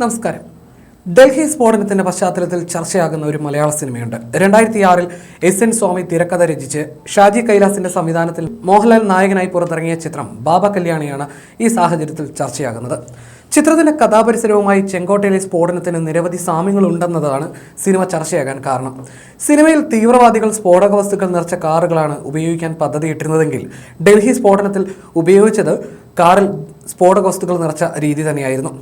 നമസ്കാരം. ഡൽഹി സ്ഫോടനത്തിന്റെ പശ്ചാത്തലത്തിൽ ചർച്ചയാകുന്ന ഒരു മലയാള സിനിമയുണ്ട്. രണ്ടായിരത്തി ആറിൽ എസ് എൻ സ്വാമി തിരക്കഥ രചിച്ച് ഷാജി കൈലാസിന്റെ സംവിധാനത്തിൽ മോഹൻലാൽ നായകനായി പുറത്തിറങ്ങിയ ചിത്രം ബാബ കല്യാണിയാണ് ഈ സാഹചര്യത്തിൽ ചർച്ചയാകുന്നത്. ചിത്രത്തിന്റെ കഥാപരിസരവുമായി ചെങ്കോട്ടയിലെ സ്ഫോടനത്തിന് നിരവധി സാമ്യങ്ങൾ ഉണ്ടെന്നതാണ് സിനിമ ചർച്ചയാകാൻ കാരണം. സിനിമയിൽ തീവ്രവാദികൾ സ്ഫോടക വസ്തുക്കൾ നിറച്ച കാറുകളാണ് ഉപയോഗിക്കാൻ പദ്ധതിയിട്ടിരുന്നതെങ്കിൽ ഡൽഹി സ്ഫോടനത്തിൽ ഉപയോഗിച്ചത് കാറിൽ സ്ഫോടക വസ്തുക്കൾ നിറച്ച രീതി തന്നെയായിരുന്നു.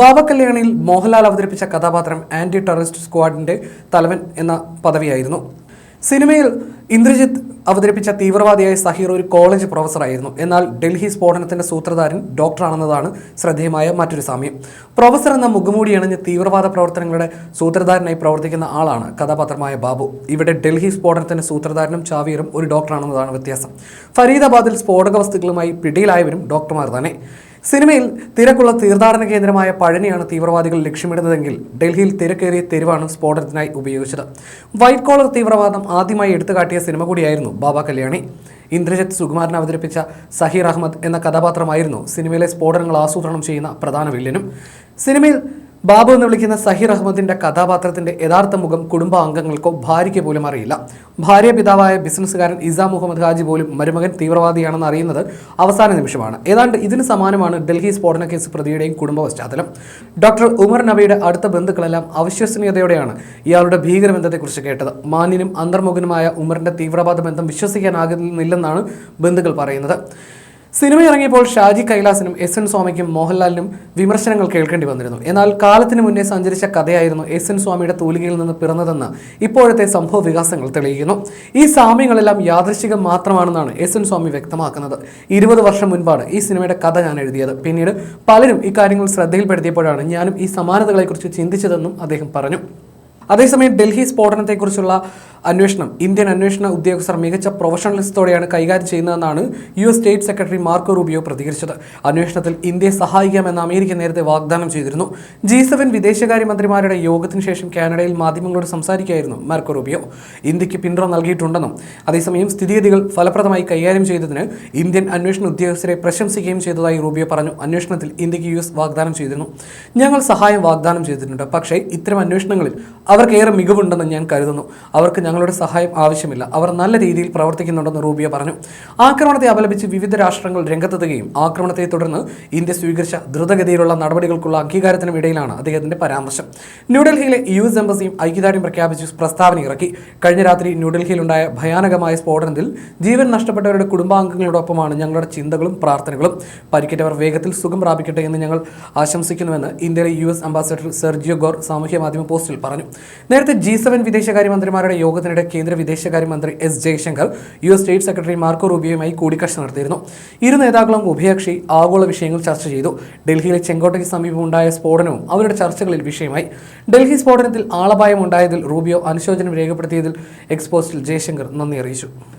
ബാബ കല്യാണിയിൽ മോഹൻലാൽ അവതരിപ്പിച്ച കഥാപാത്രം ആന്റി ടെററിസ്റ്റ് സ്ക്വാഡിന്റെ തലവൻ എന്ന പദവിയായിരുന്നു. സിനിമയിൽ ഇന്ദ്രജിത്ത് അവതരിപ്പിച്ച തീവ്രവാദിയായ സഹീർ ഒരു കോളേജ് പ്രൊഫസറായിരുന്നു. എന്നാൽ ഡൽഹി സ്ഫോടനത്തിന്റെ സൂത്രധാരൻ ഡോക്ടറാണെന്നതാണ് ശ്രദ്ധേയമായ മറ്റൊരു സാമ്യം. പ്രൊഫസർ എന്ന മുഖമൂടി അണിഞ്ഞ് തീവ്രവാദ പ്രവർത്തനങ്ങളുടെ സൂത്രധാരനായി പ്രവർത്തിക്കുന്ന ആളാണ് കഥാപാത്രമായ ബാബു. ഇവിടെ ഡൽഹി സ്ഫോടനത്തിന്റെ സൂത്രധാരനും ചാവീറും ഒരു ഡോക്ടറാണെന്നതാണ് വ്യത്യാസം. ഫരീദാബാദിൽ സ്ഫോടക വസ്തുക്കളുമായി പിടിയിലായവരും ഡോക്ടർമാർ തന്നെ. സിനിമയിൽ തിരക്കുള്ള തീർത്ഥാടന കേന്ദ്രമായ പഴനിയാണ് തീവ്രവാദികൾ ലക്ഷ്യമിടുന്നതെങ്കിൽ ഡൽഹിയിൽ തിരക്കേറിയ തെരുവാണ് സ്ഫോടനത്തിനായി ഉപയോഗിച്ചത്. വൈറ്റ് കോളർ തീവ്രവാദം ആദ്യമായി എടുത്തുകാട്ടിയ സിനിമ കൂടിയായിരുന്നു ബാബ കല്യാണി. ഇന്ദ്രജിത് സുകുമാരൻ അവതരിപ്പിച്ച സഹീർ അഹമ്മദ് എന്ന കഥാപാത്രമായിരുന്നു സിനിമയിലെ സ്ഫോടനങ്ങൾ ആസൂത്രണം ചെയ്യുന്ന പ്രധാന വില്ലനും. സിനിമയിൽ ബാബു എന്ന് വിളിക്കുന്ന സഹീർ അഹമ്മദിന്റെ കഥാപാത്രത്തിന്റെ യഥാർത്ഥ മുഖം കുടുംബാംഗങ്ങൾക്കോ ഭാര്യയ്ക്ക് പോലും അറിയില്ല. ഭാര്യ പിതാവായ ബിസിനസ്സുകാരൻ ഇസാ മുഹമ്മദ് ഹാജി പോലും മരുമകൻ തീവ്രവാദിയാണെന്ന് അറിയുന്നത് അവസാന നിമിഷമാണ്. ഏതാണ്ട് ഇതിന് സമാനമാണ് ഡൽഹി സ്ഫോടന കേസ് പ്രതിയുടെയും കുടുംബ പശ്ചാത്തലം. ഡോക്ടർ ഉമർ നബിയുടെ അടുത്ത ബന്ധുക്കളെല്ലാം അവിശ്വസനീയതയോടെയാണ് ഇയാളുടെ ഭീകരബന്ധത്തെക്കുറിച്ച് കേട്ടത്. മാന്യനും അന്തർമുഖനുമായ ഉമറിന്റെ തീവ്രവാദ ബന്ധം വിശ്വസിക്കാനാകുന്നില്ലെന്നാണ് ബന്ധുക്കൾ പറയുന്നത്. സിനിമ ഇറങ്ങിയപ്പോൾ ഷാജി കൈലാസിനും എസ് എൻ സ്വാമിക്കും മോഹൻലാലിനും വിമർശനങ്ങൾ കേൾക്കേണ്ടി വന്നിരുന്നു. എന്നാൽ കാലത്തിന് മുന്നേ സഞ്ചരിച്ച കഥയായിരുന്നു എസ് എൻ സ്വാമിയുടെ തൂലികയിൽ നിന്ന് പിറന്നതെന്ന് ഇപ്പോഴത്തെ സംഭവ വികാസങ്ങൾ തെളിയിക്കുന്നു. ഈ സാമ്യങ്ങളെല്ലാം യാദൃശികം മാത്രമാണെന്നാണ് എസ് എൻ സ്വാമി വ്യക്തമാക്കുന്നത്. ഇരുപത് വർഷം മുൻപാണ് ഈ സിനിമയുടെ കഥ ഞാൻ എഴുതിയത്. പിന്നീട് പലരും ഇക്കാര്യങ്ങൾ ശ്രദ്ധയിൽപ്പെടുത്തിയപ്പോഴാണ് ഞാനും ഈ സമാനതകളെക്കുറിച്ച് ചിന്തിച്ചതെന്നും അദ്ദേഹം പറഞ്ഞു. അതേസമയം ഡൽഹി സ്ഫോടനത്തെക്കുറിച്ചുള്ള അന്വേഷണം. ഇന്ത്യൻ അന്വേഷണ ഉദ്യോഗസ്ഥർ മികച്ച പ്രൊഫഷണലിസ്റ്റോടെയാണ് കൈകാര്യം ചെയ്യുന്നതെന്നാണ് U S state secretary Marco Rubio പ്രതികരിച്ചത്. അന്വേഷണത്തിൽ ഇന്ത്യയെ സഹായിക്കാമെന്ന് അമേരിക്ക നേരത്തെ വാഗ്ദാനം ചെയ്തിരുന്നു. ജി സെവൻ വിദേശകാര്യമന്ത്രിമാരുടെ യോഗത്തിന് ശേഷം കാനഡയിൽ മാധ്യമങ്ങളോട് സംസാരിക്കുകയായിരുന്നു മാർക്കോ റൂബിയോ. ഇന്ത്യയ്ക്ക് പിന്തുണ നൽകിയിട്ടുണ്ടെന്നും അതേസമയം സ്ഥിതിഗതികൾ ഫലപ്രദമായി കൈകാര്യം ചെയ്തതിന് ഇന്ത്യൻ അന്വേഷണ ഉദ്യോഗസ്ഥരെ പ്രശംസിക്കുകയും ചെയ്തതായി റൂബിയോ പറഞ്ഞു. അന്വേഷണത്തിൽ ഇന്ത്യയ്ക്ക് യു എസ് വാഗ്ദാനം ചെയ്തിരുന്നു. ഞങ്ങൾ സഹായം വാഗ്ദാനം ചെയ്തിട്ടുണ്ട്. പക്ഷേ ഇത്തരം അന്വേഷണങ്ങളിൽ അവർക്കേറെ മികവുണ്ടെന്ന് ഞാൻ കരുതുന്നു. അവർക്ക് ഞങ്ങളുടെ സഹായം ആവശ്യമില്ല. അവർ നല്ല രീതിയിൽ പ്രവർത്തിക്കുന്നുണ്ടെന്ന് റൂബിയ പറഞ്ഞു. ആക്രമണത്തെ അപലപിച്ച് വിവിധ രാഷ്ട്രങ്ങൾ രംഗത്തെത്തുകയും ആക്രമണത്തെ തുടർന്ന് ഇന്ത്യ സ്വീകരിച്ച ദ്രുതഗതിയിലുള്ള നടപടികൾക്കുള്ള അംഗീകാരത്തിനും ഇടയിലാണ് അദ്ദേഹത്തിന്റെ പരാമർശം. ന്യൂഡൽഹിയിലെ യു എസ് എംബസിയും ഐക്യദാർഢ്യം പ്രഖ്യാപിച്ച് പ്രസ്താവന ഇറക്കി. കഴിഞ്ഞ രാത്രി ന്യൂഡൽഹിയിലുണ്ടായ ഭയാനകമായ സ്ഫോടനത്തിൽ ജീവൻ നഷ്ടപ്പെട്ടവരുടെ കുടുംബാംഗങ്ങളോടൊപ്പമാണ് ഞങ്ങളുടെ ചിന്തകളും പ്രാർത്ഥനകളും. പരിക്കേറ്റവർ വേഗത്തിൽ സുഖം പ്രാപിക്കട്ടെ എന്ന് ഞങ്ങൾ ആശംസിക്കുന്നുവെന്ന് ഇന്ത്യയിലെ U S ambassador Sergio Gor സാമൂഹ്യ മാധ്യമ പോസ്റ്റിൽ പറഞ്ഞു. നേരത്തെ ജി സെവൻ വിദേശകാര്യമന്ത്രിമാരുടെ യോഗത്തിനിടെ കേന്ദ്ര വിദേശകാര്യമന്ത്രി S Jaishankar U S state secretary Marco റൂബിയുമായി കൂടിക്കാഴ്ച നടത്തിയിരുന്നു. ഇരു നേതാക്കളും ഉഭയകക്ഷി ആഗോള വിഷയങ്ങൾ ചർച്ച ചെയ്തു. ഡൽഹിയിലെ ചെങ്കോട്ടയ്ക്ക് സമീപമുണ്ടായ സ്ഫോടനവും അവരുടെ ചർച്ചകളിൽ വിഷയമായി. ഡൽഹി സ്ഫോടനത്തിൽ ആളപായം ഉണ്ടായതിൽ റൂബിയോ അനുശോചനം രേഖപ്പെടുത്തിയതിൽ എക്സ്പോസ്റ്റിൽ ജയശങ്കർ നന്ദി അറിയിച്ചു.